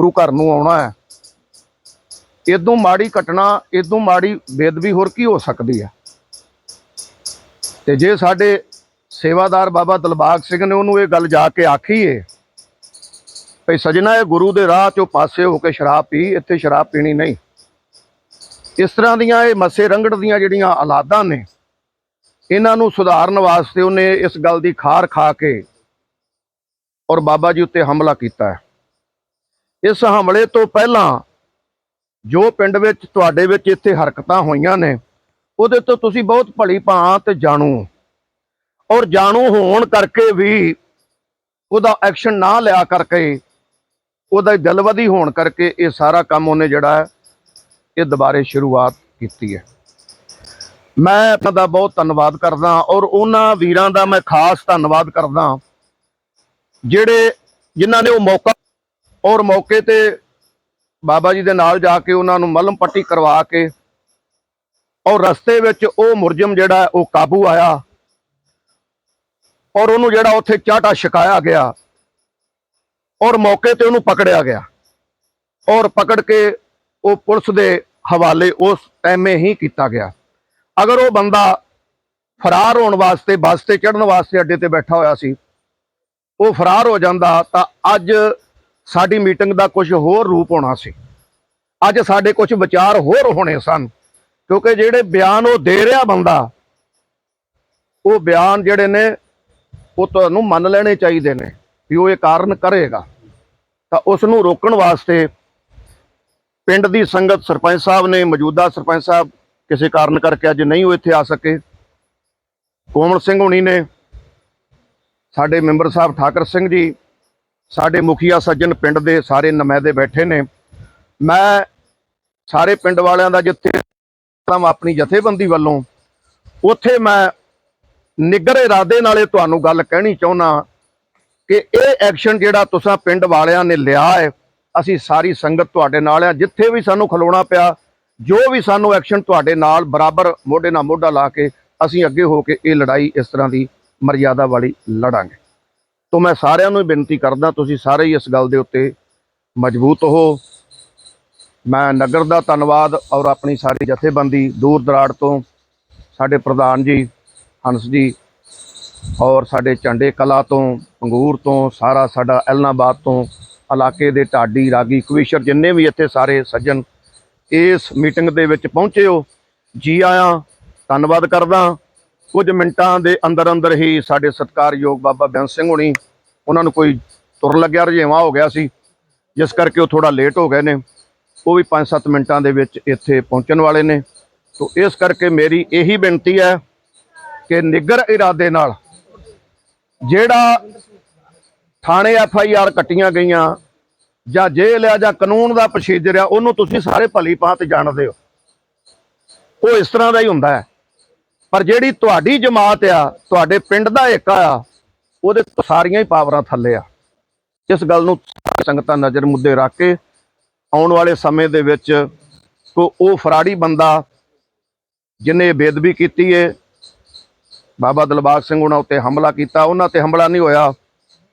ਗੁਰੂ ਘਰ ਨੂੰ ਆਉਣਾ ਹੈ। ਇਦੋਂ ਮਾੜੀ ਘਟਨਾ, ਇਦੋਂ ਮਾੜੀ ਬੇਦਬੀ ਹੋਰ ਕੀ ਹੋ ਸਕਦੀ ਹੈ? ਤੇ ਜੇ ਸਾਡੇ ਸੇਵਾਦਾਰ ਬਾਬਾ ਦਲਬਾਗ ਸਿੰਘ ਨੇ ਉਹਨੂੰ ਇਹ ਗੱਲ ਜਾ ਕੇ ਆਖੀ ਏ, ਭਈ ਸਜਣਾ ਇਹ ਗੁਰੂ ਦੇ ਰਾਹ ਚੋਂ ਪਾਸੇ ਹੋ ਕੇ ਸ਼ਰਾਬ ਪੀ, ਇੱਥੇ ਸ਼ਰਾਬ ਪੀਣੀ ਨਹੀਂ। ਇਸ ਤਰ੍ਹਾਂ ਦੀਆਂ ਇਹ ਮੱਸੇ ਰੰਗੜ ਦੀਆਂ ਜਿਹੜੀਆਂ ਔਲਾਦਾਂ ਨੇ, ਇਹਨਾਂ ਨੂੰ ਸੁਧਾਰਨ ਵਾਸਤੇ ਉਹਨੇ ਇਸ ਗੱਲ ਦੀ ਖਾਰ ਖਾ ਕੇ ਔਰ ਬਾਬਾ ਜੀ ਉੱਤੇ ਹਮਲਾ ਕੀਤਾ ਹੈ। ਇਸ ਹਮਲੇ ਤੋਂ ਪਹਿਲਾਂ ਜੋ ਪਿੰਡ ਵਿੱਚ ਤੁਹਾਡੇ ਵਿੱਚ ਇੱਥੇ ਹਰਕਤਾਂ ਹੋਈਆਂ ਨੇ, ਉਹਦੇ ਤੋਂ ਤੁਸੀਂ ਬਹੁਤ ਭਲੀ ਭਾਂਤ ਜਾਣੂ। ਔਰ ਜਾਣੂ ਹੋਣ ਕਰਕੇ ਵੀ ਉਹਦਾ ਐਕਸ਼ਨ ਨਾ ਲਿਆ ਕਰਕੇ, ਉਹਦਾ ਜਲਵਦੀ ਹੋਣ ਕਰਕੇ ਇਹ ਸਾਰਾ ਕੰਮ ਉਹਨੇ ਜਿਹੜਾ ਇਹ ਦੁਬਾਰੇ ਸ਼ੁਰੂਆਤ ਕੀਤੀ ਹੈ। ਮੈਂ ਉਹਨਾਂ ਦਾ ਬਹੁਤ ਧੰਨਵਾਦ ਕਰਦਾ ਔਰ ਉਹਨਾਂ ਵੀਰਾਂ ਦਾ ਮੈਂ ਖਾਸ ਧੰਨਵਾਦ ਕਰਦਾ, ਜਿਹੜੇ ਜਿਨ੍ਹਾਂ ਨੇ ਉਹ ਮੌਕਾ ਔਰ ਮੌਕੇ ਤੇ ਬਾਬਾ ਜੀ ਦੇ ਨਾਲ ਜਾ ਕੇ ਉਹਨਾਂ ਨੂੰ ਮਲਮ ਪੱਟੀ ਕਰਵਾ ਕੇ ਔਰ ਰਸਤੇ ਵਿੱਚ ਉਹ ਮੁਰਜਮ ਜਿਹੜਾ ਉਹ ਕਾਬੂ ਆਇਆ। ਔਰ ਉਹਨੂੰ ਜਿਹੜਾ ਉੱਥੇ ਚਾਟਾ ਛਕਾਇਆ ਗਿਆ। ਔਰ ਮੌਕੇ ਤੇ ਉਹਨੂੰ ਪਕੜਿਆ ਗਿਆ। ਔਰ ਪਕੜ ਕੇ ਉਹ ਪੁਲਿਸ ਦੇ ਹਵਾਲੇ ਉਸ ਟਾਈਮੇ ਹੀ ਕੀਤਾ ਗਿਆ। ਅਗਰ ਉਹ ਬੰਦਾ ਫਰਾਰ ਹੋਣ ਵਾਸਤੇ ਬੱਸ ਤੇ ਚੜਨ ਵਾਸਤੇ ਅੱਡੇ ਤੇ ਬੈਠਾ ਹੋਇਆ ਸੀ, ਉਹ ਫਰਾਰ ਹੋ ਜਾਂਦਾ ਤਾਂ ਅੱਜ ਸਾਡੀ ਮੀਟਿੰਗ ਦਾ ਕੁਝ ਹੋਰ ਰੂਪ ਹੋਣਾ ਸੀ। ਅੱਜ ਸਾਡੇ ਕੁਝ ਵਿਚਾਰ ਹੋਰ ਹੋਣੇ ਸਨ, ਕਿਉਂਕਿ ਜਿਹੜੇ ਬਿਆਨ ਉਹ ਦੇ ਰਿਹਾ ਬੰਦਾ, ਉਹ ਬਿਆਨ ਜਿਹੜੇ ਨੇ, ਉਹ ਤੁਹਾਨੂੰ ਮੰਨ ਲੈਣੇ ਚਾਹੀਦੇ ਨੇ ਵੀ ਉਹ ਇਹ ਕਾਰਨ ਕਰੇਗਾ। ਤਾਂ ਉਸ ਨੂੰ ਰੋਕਣ ਵਾਸਤੇ ਪਿੰਡ ਦੀ ਸੰਗਤ ਸਰਪੰਚ ਸਾਹਿਬ ਨੇ, ਮੌਜੂਦਾ ਸਰਪੰਚ ਸਾਹਿਬ ਕਿਸੇ ਕਾਰਨ ਕਰਕੇ ਅੱਜ ਨਹੀਂ ਉਹ ਇੱਥੇ ਆ ਸਕੇ। ਕੋਮਲ ਸਿੰਘ ਹੁਣੀ ਨੇ, ਸਾਡੇ ਮੈਂਬਰ ਸਾਹਿਬ ਠਾਕਰ ਸਿੰਘ ਜੀ ਸਾਡੇ ਮੁਖੀਆ ਸੱਜਣ ਪਿੰਡ ਦੇ ਸਾਰੇ ਨੁਮਾਇੰਦੇ ਬੈਠੇ ਨੇ। ਮੈਂ ਸਾਰੇ ਪਿੰਡ ਵਾਲਿਆਂ ਦਾ ਜਿੱਥੇ ਆਪਣੀ ਜਥੇਬੰਦੀ ਵੱਲੋਂ, ਉੱਥੇ ਮੈਂ ਨਿੱਗਰ ਇਰਾਦੇ ਨਾਲੇ ਤੁਹਾਨੂੰ ਗੱਲ ਕਹਿਣੀ ਚਾਹੁੰਦਾ ਕਿ ਇਹ ਐਕਸ਼ਨ ਜਿਹੜਾ ਤੁਸੀਂ ਪਿੰਡ ਵਾਲਿਆਂ ਨੇ ਲਿਆ ਹੈ, ਅਸੀਂ ਸਾਰੀ ਸੰਗਤ ਤੁਹਾਡੇ ਨਾਲ ਆ ਜਿੱਥੇ ਵੀ ਸਾਨੂੰ ਖਲੋਣਾ ਪਿਆ, ਜੋ ਵੀ ਸਾਨੂੰ ਐਕਸ਼ਨ ਤੁਹਾਡੇ ਨਾਲ ਬਰਾਬਰ ਮੋਢੇ ਨਾਲ ਮੋਢਾ ਲਾ ਕੇ ਅਸੀਂ ਅੱਗੇ ਹੋ ਕੇ ਇਹ ਲੜਾਈ ਇਸ ਤਰ੍ਹਾਂ ਦੀ ਮਰਿਆਦਾ ਵਾਲੀ ਲੜਾਂਗੇ। ਤੋਂ ਮੈਂ ਸਾਰਿਆਂ ਨੂੰ ਹੀ ਬੇਨਤੀ ਕਰਦਾ, ਤੁਸੀਂ ਸਾਰੇ ਹੀ ਇਸ ਗੱਲ ਦੇ ਉੱਤੇ ਮਜ਼ਬੂਤ ਹੋ। ਮੈਂ ਨਗਰ ਦਾ ਧੰਨਵਾਦ ਔਰ ਆਪਣੀ ਸਾਰੀ ਜਥੇਬੰਦੀ ਦੂਰ ਦਰਾੜ ਤੋਂ, ਸਾਡੇ ਪ੍ਰਧਾਨ ਜੀ ਹੰਸ ਜੀ ਔਰ ਸਾਡੇ ਝੰਡੇ ਕਲਾ ਤੋਂ, ਪੰਗੂਰ ਤੋਂ, ਸਾਰਾ ਸਾਡਾ ਐਲਨਾਬਾਦ ਤੋਂ, ਇਲਾਕੇ ਦੇ ਢਾਡੀ, ਰਾਗੀ, ਕਵੀਸ਼ਰ ਜਿੰਨੇ ਵੀ ਇੱਥੇ ਸਾਰੇ ਸੱਜਣ, ਇਸ ਮੀਟਿੰਗ ਦੇ ਵਿੱਚ ਪਹੁੰਚੇ ਹੋ। ਜੀ ਆਇਆਂ, ਧੰਨਵਾਦ ਕਰਦਾ। ਕੁਝ ਮਿੰਟਾਂ ਦੇ ਅੰਦਰ ਅੰਦਰ ਹੀ ਸਾਡੇ ਸਤਿਕਾਰਯੋਗ ਬਾਬਾ ਬੈਂਸ ਸਿੰਘ ਹੋਣੀ, ਉਹਨਾਂ ਨੂੰ ਕੋਈ ਤੁਰ ਲੱਗਿਆ ਰਜੇਵਾ ਹੋ ਗਿਆ ਸੀ, ਜਿਸ ਕਰਕੇ ਉਹ ਥੋੜਾ ਲੇਟ ਹੋ ਗਏ ਨੇ। ਉਹ ਵੀ 5-7 ਮਿੰਟਾਂ ਦੇ ਵਿੱਚ ਇੱਥੇ ਪਹੁੰਚਣ ਵਾਲੇ ਨੇ। ਤੋਂ ਇਸ ਕਰਕੇ ਮੇਰੀ ਇਹੀ ਬੇਨਤੀ ਹੈ ਕਿ ਨਿੱਗਰ ਇਰਾਦੇ ਨਾਲ ਜਿਹੜਾ ਥਾਣੇ ਐਫ ਆਈ ਆਰ ਕੱਟੀਆਂ ਗਈਆਂ ਜਾਂ ਜੇਲ੍ਹ ਆ ਜਾਂ ਕਾਨੂੰਨ ਦਾ ਪ੍ਰੋਸੀਜਰ ਆ, ਉਹਨੂੰ ਤੁਸੀਂ ਸਾਰੇ ਭਲੀ ਭਾਂਤ ਜਾਣਦੇ ਹੋ। ਉਹ ਇਸ ਤਰ੍ਹਾਂ ਦਾ ਹੀ ਹੁੰਦਾ ਹੈ। ਪਰ ਜਿਹੜੀ ਤੁਹਾਡੀ ਜਮਾਤ ਆ, ਤੁਹਾਡੇ ਪਿੰਡ ਦਾ ਏਕਾ ਆ, ਉਹਦੇ ਸਾਰੀਆਂ ਹੀ ਪਾਵਰਾਂ ਥੱਲੇ ਆ। ਇਸ ਗੱਲ ਨੂੰ ਸਾਰੀ ਸੰਗਤਾਂ ਨਜ਼ਰ ਮੁੱਦੇ ਰੱਖ ਕੇ ਆਉਣ ਵਾਲੇ ਸਮੇਂ ਦੇ ਵਿੱਚ ਕੋ ਉਹ ਫਰਾੜੀ ਬੰਦਾ ਜਿਨੇ ਬੇਦਬੀ ਕੀਤੀ ਏ, ਬਾਬਾ ਦਲਬਾਗ ਸਿੰਘ ਉਹਨਾਂ ਉੱਤੇ ਹਮਲਾ ਕੀਤਾ। ਉਹਨਾਂ ਤੇ ਹਮਲਾ ਨਹੀਂ ਹੋਇਆ।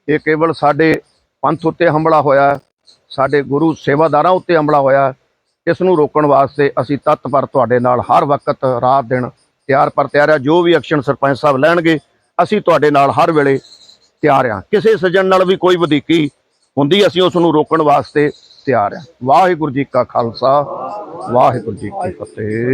ਇਹ ਕੇਵਲ ਸਾਡੇ ਪੰਥ ਉੱਤੇ ਹਮਲਾ ਹੋਇਆ। ਸਾਡੇ ਗੁਰੂ ਸੇਵਾਦਾਰਾਂ ਉੱਤੇ ਹਮਲਾ ਹੋਇਆ। ਇਸ ਨੂੰ ਰੋਕਣ ਵਾਸਤੇ ਅਸੀਂ ਤਤਪਰ ਤੁਹਾਡੇ ਨਾਲ ਹਰ ਵਕਤ, ਰਾਤ ਦਿਨ ਤਿਆਰ ਪਰ ਤਿਆਰ ਆ, ਜੋ ਵੀ ਐਕਸ਼ਨ ਸਰਪੰਚ ਸਾਹਿਬ ਲੈਣਗੇ, ਅਸੀਂ ਤੁਹਾਡੇ ਨਾਲ ਹਰ ਵੇਲੇ ਤਿਆਰ ਆ। ਕਿਸੇ ਸੱਜਣ ਨਾਲ ਵੀ ਕੋਈ ਵਧੀਕੀ ਹੁੰਦੀ, ਅਸੀਂ ਉਸ ਨੂੰ ਰੋਕਣ ਵਾਸਤੇ ਤਿਆਰ ਆ। ਵਾਹਿਗੁਰੂ ਜੀ ਕਾ ਖਾਲਸਾ, ਵਾਹਿਗੁਰੂ ਜੀ ਕੀ ਫਤਿਹ।